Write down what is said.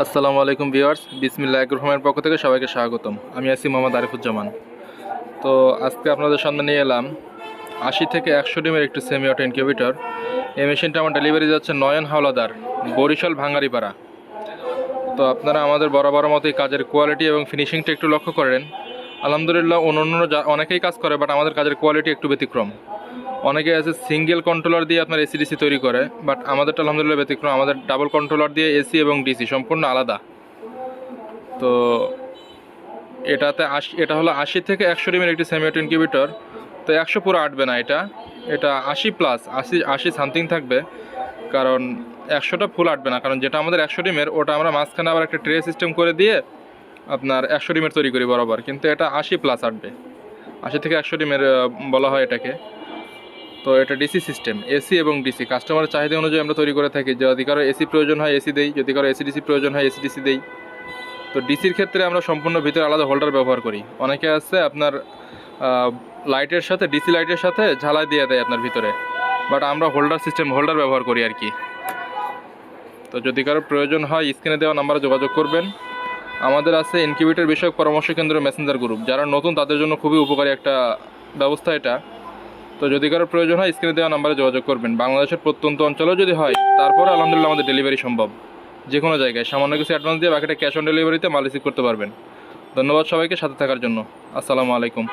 আসসালামু আলাইকুম ভিউয়ার্স, বিসমিল্লাহ রহমানের পক্ষ থেকে সবাইকে স্বাগতম। আমি আছি মোহাম্মদ আরিফুজ্জামান। তো আজকে আপনাদের সামনে নিয়ে এলাম আশি থেকে একশো ডিমের একটি সেমি অটো ইনকিউবেটর এই মেশিনটা আমার ডেলিভারি যাচ্ছে নয়ন হাওলাদার, বরিশাল ভাঙ্গারিপাড়া। তো আপনারা আমাদের বরাবর মতোই কাজের কোয়ালিটি এবং ফিনিশিংটা একটু লক্ষ্য করেন। আলহামদুলিল্লাহ অন্য অন্য অনেকেই কাজ করে বাট আমাদের কাজের কোয়ালিটি একটু ব্যতিক্রম। অনেকে আছে সিঙ্গেল কন্ট্রোলার দিয়ে আপনার এসি ডিসি তৈরি করে বাট আমাদেরটা আলহামদুলিল্লাহ ব্যতিক্রম। আমাদের ডাবল কন্ট্রোলার দিয়ে এসি এবং ডিসি সম্পূর্ণ আলাদা। তো এটাতে আশি, এটা হলো আশি থেকে একশো ডিমের একটি সেমিওট ইনকিউবেটর তো একশো পুরো আটবে না এটা। এটা আশি প্লাস আশি আশি সামথিং থাকবে। কারণ একশোটা ফুল আটবে না। কারণ যেটা আমাদের একশো ডিমের, ওটা আমরা মাঝখানে আবার একটা ট্রে সিস্টেম করে দিয়ে আপনার একশো ডিমের তৈরি করি বরাবর। কিন্তু এটা আশি প্লাস আটবে। আশি থেকে একশো ডিমের বলা হয় এটাকে। তো এটা ডিসি সিস্টেম এসি এবং ডিসি কাস্টমারের চাহিদা অনুযায়ী আমরা তৈরি করে থাকি। যদি কারও এসি প্রয়োজন হয় এসি দেই। যদি কারও এসি ডিসি প্রয়োজন হয় এসি ডিসি দেই। তো ডিসির ক্ষেত্রে আমরা সম্পূর্ণ ভিতরে আলাদা হোল্ডার ব্যবহার করি। অনেকে আছে আপনার লাইটের সাথে ডিসি লাইটের সাথে ঝালাই দিয়ে দেয় আপনার ভিতরে। বাট আমরা হোল্ডার সিস্টেম হোল্ডার ব্যবহার করি আর কি। তো যদি কারও প্রয়োজন হয় স্ক্রিনে দেওয়া নাম্বারে যোগাযোগ করবেন। আমাদের আছে ইনকিউবেটর বিষয়ক পরামর্শ কেন্দ্র মেসেঞ্জার গ্রুপ যারা নতুন, তাদের জন্য খুবই উপকারী একটা ব্যবস্থা এটা। তো যদি কারও প্রয়োজন হয় স্ক্রিনে দেওয়া নাম্বারে যোগাযোগ করবেন। বাংলাদেশের প্রত্যন্ত অঞ্চলেও যদি হয়, তারপরে আলহামদুলিল্লাহ আমাদের ডেলিভারি সম্ভব। যে কোনো জায়গায় সামান্য কিছু অ্যাডভান্স দিয়ে বাকিটা ক্যাশ অন ডেলিভারিতে মাল রিসিভ করতে পারবেন। ধন্যবাদ সবাইকে সাথে থাকার জন্য। আসসালামু আলাইকুম।